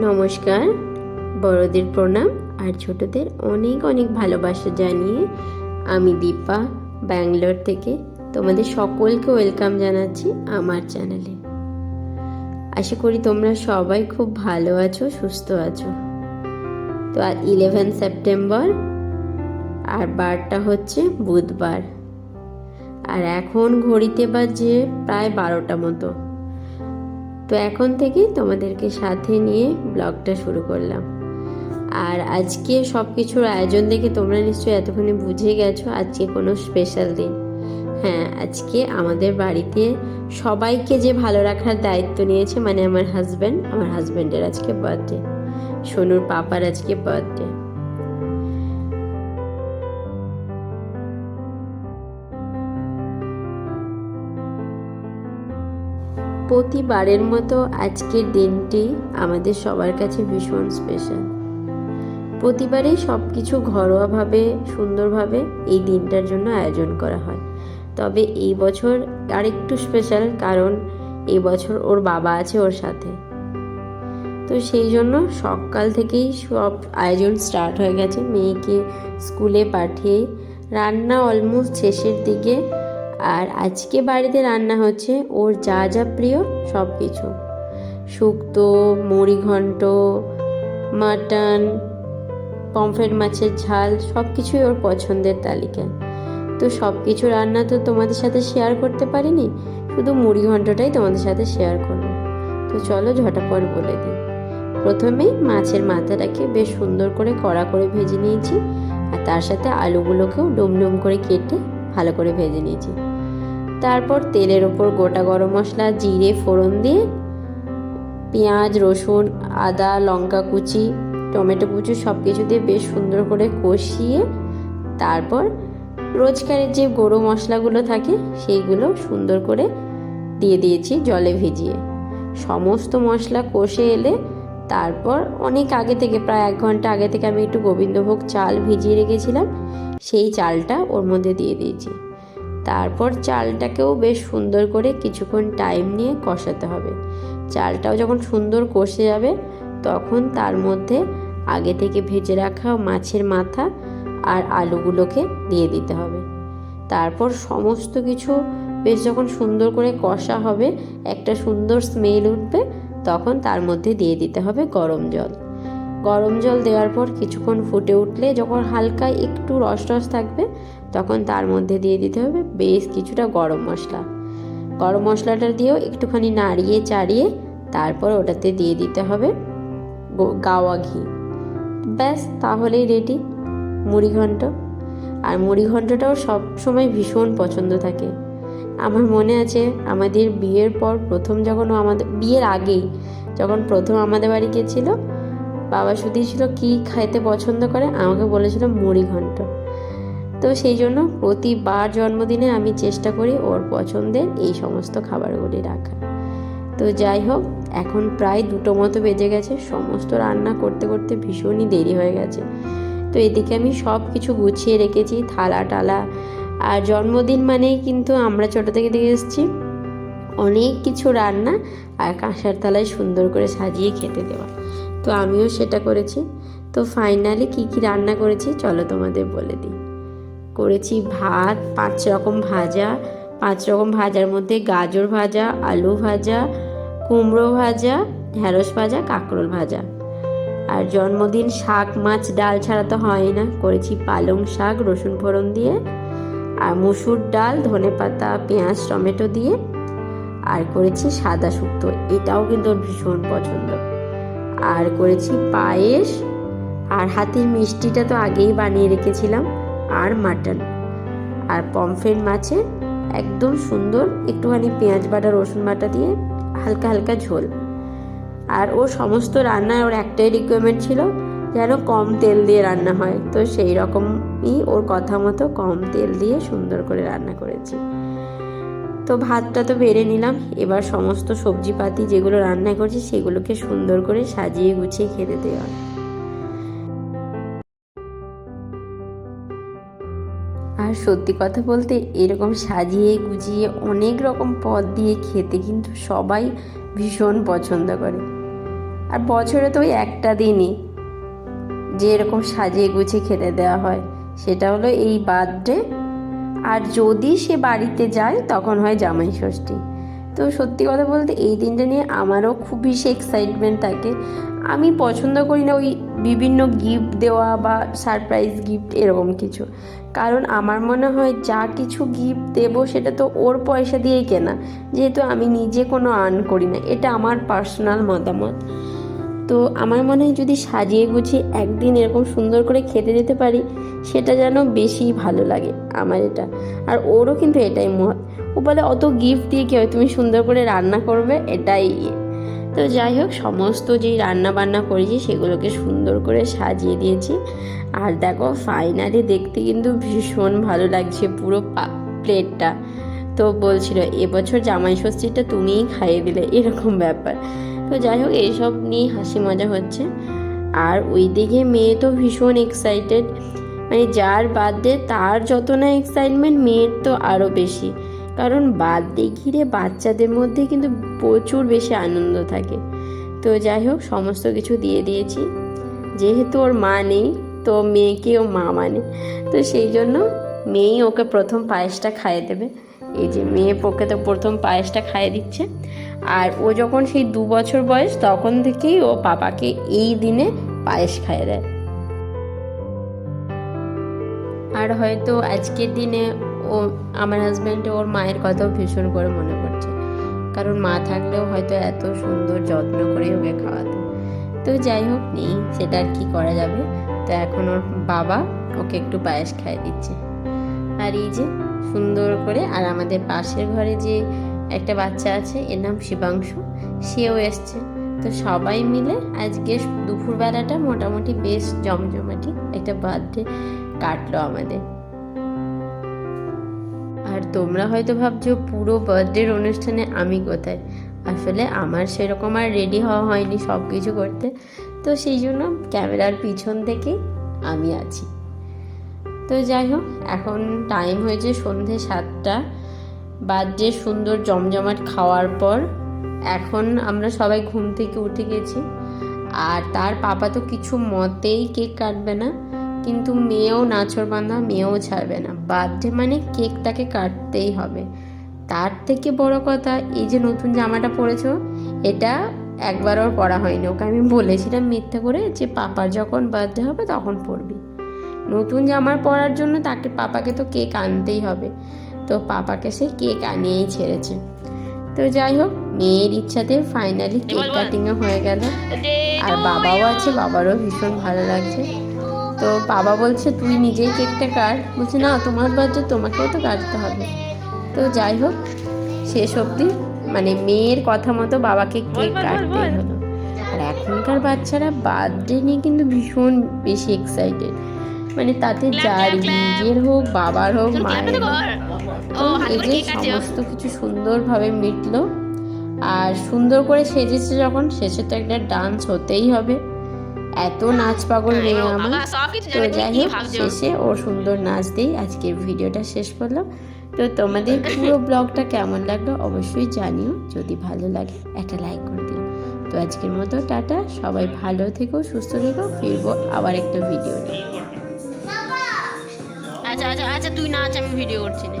নমস্কার। বড়দের প্রণাম আর ছোটদের অনেক অনেক ভালোবাসা জানিয়ে আমি দীপা ব্যাঙ্গালোর থেকে তোমাদের সকলকে ওয়েলকাম জানাচ্ছি আমার চ্যানেলে। আশা করি তোমরা সবাই খুব ভালো আছো, সুস্থ আছো। তো আর ইলেভেন সেপ্টেম্বর আর বারটা হচ্ছে বুধবার। আর এখন ঘড়িতে বাজে প্রায় বারোটা মতো। তো এখন থেকে তোমাদেরকে সাথে নিয়ে ব্লগটা শুরু করলাম। আর আজকে সব কিছুর আয়োজন দেখে তোমরা নিশ্চয়ই এতক্ষণে বুঝে গেছো, আজকে কোনো স্পেশাল দিন। হ্যাঁ আজকে আমাদের বাড়িতে সবাইকে যে ভালো রাখার দায়িত্ব নিয়েছে মানে আমার হাজব্যান্ড আমার হাজব্যান্ডের আজকে বার্থডে সোনুর পাপার আজকে বার্থডে প্রতিবারের মতো আজকের দিনটি আমাদের সবার কাছে ভীষণ স্পেশাল প্রতিবারেই সব কিছু ঘরোয়াভাবে, সুন্দরভাবে এই দিনটার জন্য আয়োজন করা হয়। তবে এই বছর আরেকটু স্পেশাল কারণ এই বছর ওর বাবা আছে ওর সাথে। তো সেই জন্য সকাল থেকেই সব আয়োজন স্টার্ট হয়ে গেছে। মেয়েকে স্কুলে পাঠিয়ে রান্না অলমোস্ট শেষের দিকে আজকে বাড়িতে রান্না হচ্ছে ওর যা যা প্রিয় সব কিছু শুক্তো, মুড়ি ঘন্ট, মাটন, পমফ্রেট মাছের ঝাল সব কিছুই ওর পছন্দের তালিকায়। তো সব কিছু রান্না তো তোমাদের সাথে শেয়ার করতে পারিনি, শুধু মুড়ি ঘন্টটাই তোমাদের সাথে শেয়ার করব। তো চলো ঝটাপট বলে দিই। প্রথমেই মাছের মাথাটাকে বেশ সুন্দর করে কড়া করে ভেজে নিয়েছি, আর তার সাথে আলুগুলোকেও ডুম ডুম করে কেটে ভালো করে ভেজে নিয়েছি। তারপর তেলের ওপর গোটা গরম মশলা, জিরে, ফোড়ন দিয়ে পেঁয়াজ, রসুন, আদা, লঙ্কা কুচি, টমেটো কুচি সব কিছু দিয়ে বেশ সুন্দর করে কষিয়ে তারপর রোজকারের যে গুঁড়ো মশলাগুলো থাকে সেইগুলো সুন্দর করে দিয়ে দিয়েছি জলে ভিজিয়ে। সমস্ত মশলা কষে এলে তারপর অনেক আগে থেকে, প্রায় এক ঘণ্টা আগে থেকে আমি একটু গোবিন্দভোগ চাল ভিজিয়ে রেখেছিলাম, সেই চালটা ওর মধ্যে দিয়ে দিয়েছি। তারপর চালটাকেও বেশ সুন্দর করে কিছুক্ষণ টাইম নিয়ে কষাতে হবে। চালটাও যখন সুন্দর কষে যাবে, তখন তার মধ্যে আগে থেকে ভেজে রাখা মাছের মাথা আর আলুগুলোকে দিয়ে দিতে হবে। তারপর সমস্ত কিছু বেশ যখন সুন্দর করে কষা হবে, একটা সুন্দর স্মেল উঠবে তখন তার মধ্যে দিয়ে দিতে হবে গরম জল। গরম জল দেওয়ার পর কিছুক্ষণ ফুটে উঠলে যখন হালকা একটু রস রস থাকবে, তখন তার মধ্যে দিয়ে দিতে হবে বেশ কিছুটা গরম মশলা। গরম মশলাটা দিয়েও একটুখানি নাড়িয়ে চাড়িয়ে তারপর ওটাতে দিয়ে দিতে হবে গাওয়া ঘি। ব্যাস, তাহলেই রেডি মুড়ি ঘন্ট আর মুড়ি ঘন্টটাও সব সময় ভীষণ পছন্দ থাকে। আমার মনে আছে আমাদের বিয়ের পর প্রথম যখন আমাদের, বিয়ের আগেই যখন প্রথম আমাদের বাড়ি গেছিল, বাবা শুধু ছিল কী খাইতে পছন্দ করে, আমাকে বলেছিল মুড়ি ঘন্ট। তো সেই জন্য প্রতিবার জন্মদিনে আমি চেষ্টা করি ওর পছন্দের এই সমস্ত খাবারগুলি রাখা তো যাই হোক, এখন প্রায় দুটো মতো বেজে গেছে, সমস্ত রান্না করতে করতে ভীষণই দেরি হয়ে গেছে। তো এদিকে আমি সব কিছু গুছিয়ে রেখেছি থালা টালা আর জন্মদিন মানেই কিন্তু আমরা ছোটো থেকে দেখে এসেছি। অনেক কিছু রান্না আর কাঁসার থালায় সুন্দর করে সাজিয়ে খেতে দেওয়া। তো আমিও সেটা করেছি। তো ফাইনালি কি কি রান্না করেছি চলো তোমাদের বলে দিই। করেছি ভাত, পাঁচ রকম ভাজা, পাঁচ রকম ভাজার মধ্যে গাজর ভাজা, আলু ভাজা, কুমড়ো ভাজা ঢ্যাঁড়স ভাজা, কাঁকরোল ভাজা। আর জন্মদিন শাক, মাছ, ডাল ছাড়া তো হয় না। করেছি পালং শাক, রসুন ফোড়ন দিয়ে। আর মুসুর ডাল ধনে পাতা পেঁয়াজ, টমেটো দিয়ে আর করেছি সাদা শুক্তো। এটাও কিন্তু ওর ভীষণ পছন্দ। আর করেছি পায়েস। আর হাতির মিষ্টিটা তো আগেই বানিয়ে রেখেছিলাম। আর মাটন। আর পমফ্রেট মাছে একদম সুন্দর একটুখানি পেঁয়াজ বাটা, রসুন বাটা দিয়ে হালকা হালকা ঝোল। আর ও সমস্ত রান্নায় ওর একটাই রিকোয়ারমেন্ট ছিল যেন কম তেল দিয়ে রান্না হয়। তো সেই রকমই ওর কথা মতো কম তেল দিয়ে সুন্দর করে রান্না করেছি। তো ভাতটা তো বেড়ে নিলাম। এবার সমস্ত সবজিপাতি যেগুলো রান্না করছি সেগুলোকে সুন্দর করে সাজিয়ে গুছিয়ে খেতে দেওয়া আর সত্যি কথা বলতে এরকম সাজিয়ে গুজিয়ে অনেক রকম পদ দিয়ে খেতে কিন্তু সবাই ভীষণ পছন্দ করে। আর বছরে তো ওই একটা দিনই যে এরকম সাজিয়ে গুছিয়ে খেতে দেওয়া হয়, সেটা হলো এই বার্থডে। আর যদি সে বাড়িতে যায়, তখন হয় জামাই ষষ্ঠী। তো সত্যি কথা বলতে এই দিনটা নিয়ে আমারও খুব বেশি এক্সাইটমেন্ট থাকে। আমি পছন্দ করি না ওই বিভিন্ন গিফট দেওয়া বা সারপ্রাইজ গিফট এরকম কিছু। কারণ আমার মনে হয় যা কিছু গিফট দেবো, সেটা তো ওর পয়সা দিয়েই কেনা। যেহেতু আমি নিজে কোনো আর্ন করি না, এটা আমার পার্সোনাল মতামত। তো আমার মনে হয় যদি সাজিয়ে গুছিয়ে একদিন এরকম সুন্দর করে খেতে দিতে পারি, সেটা যেন বেশি ভালো লাগে আমার এটা। আর ওরও কিন্তু এটাই মত ও বলে অত গিফট দিয়ে কি হয়, তুমি সুন্দর করে রান্না করবে, এটাই ইয়ে। তো যাই হোক, সমস্ত যেই রান্না বান্না করেছি, সেগুলোকে সুন্দর করে সাজিয়ে দিয়েছি। আর দেখো ফাইনালি দেখতে কিন্তু ভীষণ ভালো লাগছে পুরো প্লেটটা। তো বলছিল এবছর জামাই ষষ্ঠীটা তুমিই খাইয়ে দিলে। এরকম ব্যাপার। তো যাই হোক এইসব নিয়ে হাসি মজা হচ্ছে। আর ওই দিকে মেয়ে তো ভীষণ এক্সাইটেড মানে যার বার্থডে তার যত না এক্সাইটমেন্ট মেয়ের তো আরও বেশি। কারণ বার্থডে ঘিরে বাচ্চাদের মধ্যে কিন্তু প্রচুর বেশি আনন্দ থাকে। তো যাই হোক, সমস্ত কিছু দিয়ে দিয়েছি। যেহেতু ওর মা নেই, তো মেয়েকে মেয়েকেও মা মানে। তো সেই জন্য মেয়েই ওকে প্রথম পায়েসটা খাইয়ে দেবে। এই যে মেয়ে পক্ষে তো প্রথম পায়েসটা খাইয়ে দিচ্ছে। আর ও যখন সেই দু বছর বয়স, তখন থেকেই ও পাপাকে এই দিনে পায়েস খাইয়ে দেয়। আর হয়তো আজকের দিনে ও, আমার হাজব্যান্ড ওর মায়ের কথাও ভীষণ করে মনে পড়ছে। কারণ মা থাকলেও হয়তো এত সুন্দর যত্ন করে ওকে খাওয়াতো। তো যাই হোক নেই সেটা আর কি করা যাবে। তো এখন ওর বাবা ওকে একটু পায়েস খাইয়ে দিচ্ছে। আর এই যে সুন্দর করে, আর আমাদের পাশের ঘরে যে একটা বাচ্চা আছে, এর নাম শিবাংশু, সেও এসছে। তো সবাই মিলে আজকে দুপুরবেলাটা মোটামুটি বেশ জমজমাটি একটা বার্থডে কাটলো আমাদের। আর তোমরা হয়তো ভাবছ, পুরো বার্থডের অনুষ্ঠানে আমি কোথায়? আসলে আমার সেরকম আর রেডি হওয়া হয়নি সব কিছু করতে। তো সেই জন্য ক্যামেরার পিছন থেকেই আমি আছি। তো যাই হোক, এখন টাইম হয়েছে সন্ধে সাতটা। বার্থডে সুন্দর জমজমাট খাওয়ার পর এখন আমরা সবাই ঘুম থেকে উঠে গেছি। আর তার পাপা তো কিছু মতেই কেক কাটবে না, কিন্তু মেয়েও নাচর বান্ধা মেয়েও ছাড়বে না। বার্থডে মানে কেকটাকে কাটতেই হবে। তার থেকে বড় কথা, এই যে নতুন জামাটা পরেছো, এটা একবারও পরা হয়নি। ওকে আমি বলেছিলাম মিথ্যে করে যে পাপার যখন বার্থডে হবে তখন পরবি। নতুন জামার পরার জন্য তাকে, পাপাকে তো কেক আনতেই হবে। তো পাপাকে সে কেক আনিয়েই ছেড়েছে। তো যাই হোক মেয়ের ইচ্ছাতে ফাইনালি কেক কাটিংও হয়ে গেল। আর বাবাও আছে বাবারও ভীষণ ভালো লাগছে। তো বাবা বলছে তুই নিজেই কেকটা কাট। বলছে না তোমার বাচ্চা তোমাকেও তো কাটতে হবে। তো যাই হোক শেষ অবধি মানে মেয়ের কথা মতো বাবাকে কেক কাটতে হলো। আর এখনকার বাচ্চারা বার্থডে নিয়ে কিন্তু ভীষণ বেশি এক্সাইটেড মানে তাতে যার নিজের হোক বাবার হোক মায়ের হোক তো এই যে সমস্ত কিছু সুন্দরভাবে মিটলো। আর সুন্দর করে সেজেছে যখন শেষে তো একটা ডান্স হতেই হবে। এত নাচ পাগল মেয়ে আমার। তো যাই হোক শেষে ও সুন্দর নাচ দিয়েই আজকের ভিডিওটা শেষ করলাম। তো তোমাদের পুরো ব্লগটা কেমন লাগল অবশ্যই জানিও। যদি ভালো লাগে একটা লাইক করে দিও। তো আজকের মতো টাটা। সবাই ভালো থেকো সুস্থ থেকো। ফিরবো আবার একটা ভিডিও নিয়ে। আচ্ছা আচ্ছা আচ্ছা তুই না আছে আমি ভিডিও করছি না।